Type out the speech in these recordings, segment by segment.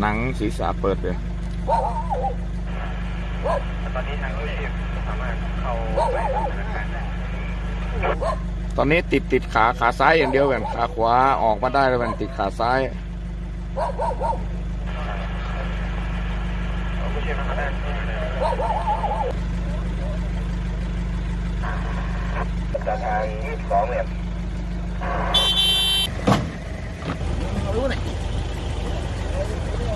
หนังศีรษะเปิดเลยตอนนี้ทางกู้ชีพสามารถเข้าไปธนาคารได้ตอนนี้ติดติดขาขาซ้ายอย่างเดียวกันขาขวาออกมาได้แล้วมันติดขาซ้ายกู้ชีพมาได้ที่ไหน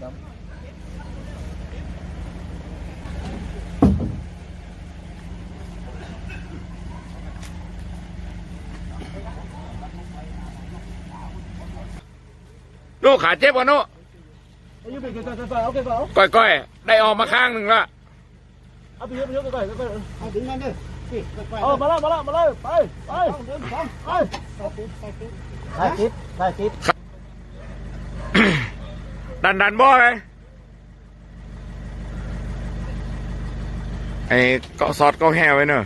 ยี่สิบสองเนี่ยจริงเอ้ยสายไฟก่ะตัดสายไฟลูกขาเจ็บวะนุ Ayo pergi ke sana. Okey, Pak. ก้อยก้อยๆได้ออกมาข้างหนึ่งละ Abi, abi, abi, abi, abi. À, đứng lên đi. Đi, quay quay. Oh, malah, malah, malah. Pai, pai. Pai. ดันดันบ่ไงไอ้เกาะซอดเกาะแห่ไว้เนอะ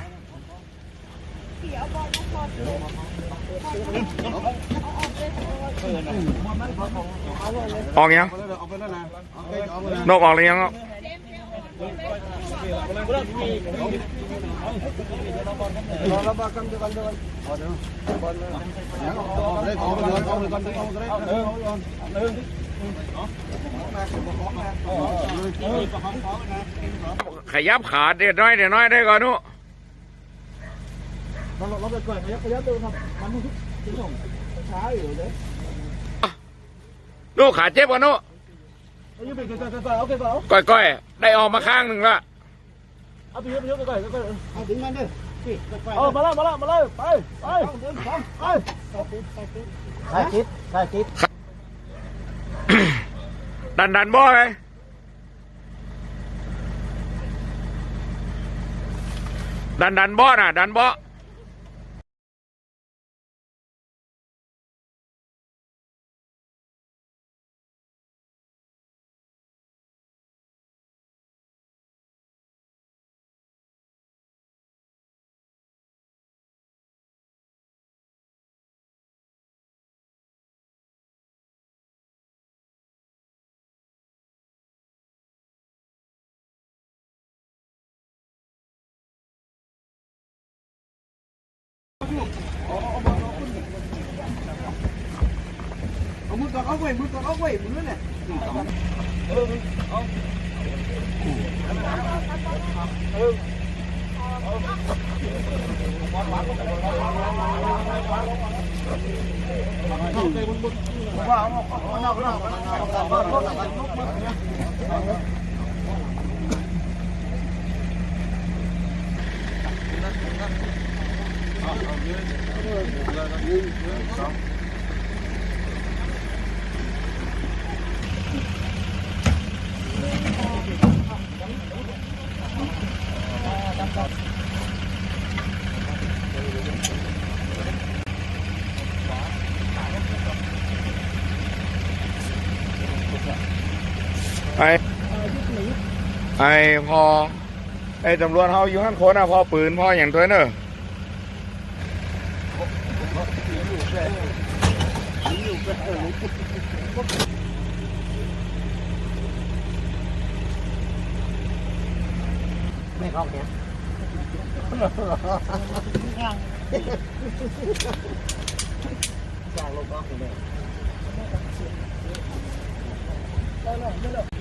ออกยัง Ở bên đó nè. Ok, ở bên này. นกออกหรือยังเขยับขาเดี๋ยวน้อยเดี๋ยวน้อยได้ก่อนนู้เราเราไปก่อนขยับขยับเร็วครับมันทุช้าอยู่เลยนู้ขาเจ็บก่อนนู้ก่อยก้อยได้ออกมาข้างหนึ่งละเอาไปยอไปยอไปก่อยก่อยเอาถึงมันดิเอามาแล้มาแล้มาเลยไปไปไปไปคิดไปคิด ดันดันบ่ไงดันดันบ่น่ะ ดันบ่ เอามือกอกเอาไว้มือกอกเอาไว้มือเนี่ยเออเอาเออว่า ไอ้พอไอ้ตำรวจเขาอยู่ข้างคนอะพอปืนพออย่างตัวเนอะ Mẹ không kìa. Sao luôn con kìa mẹ? Đâu đâu, đâu đâu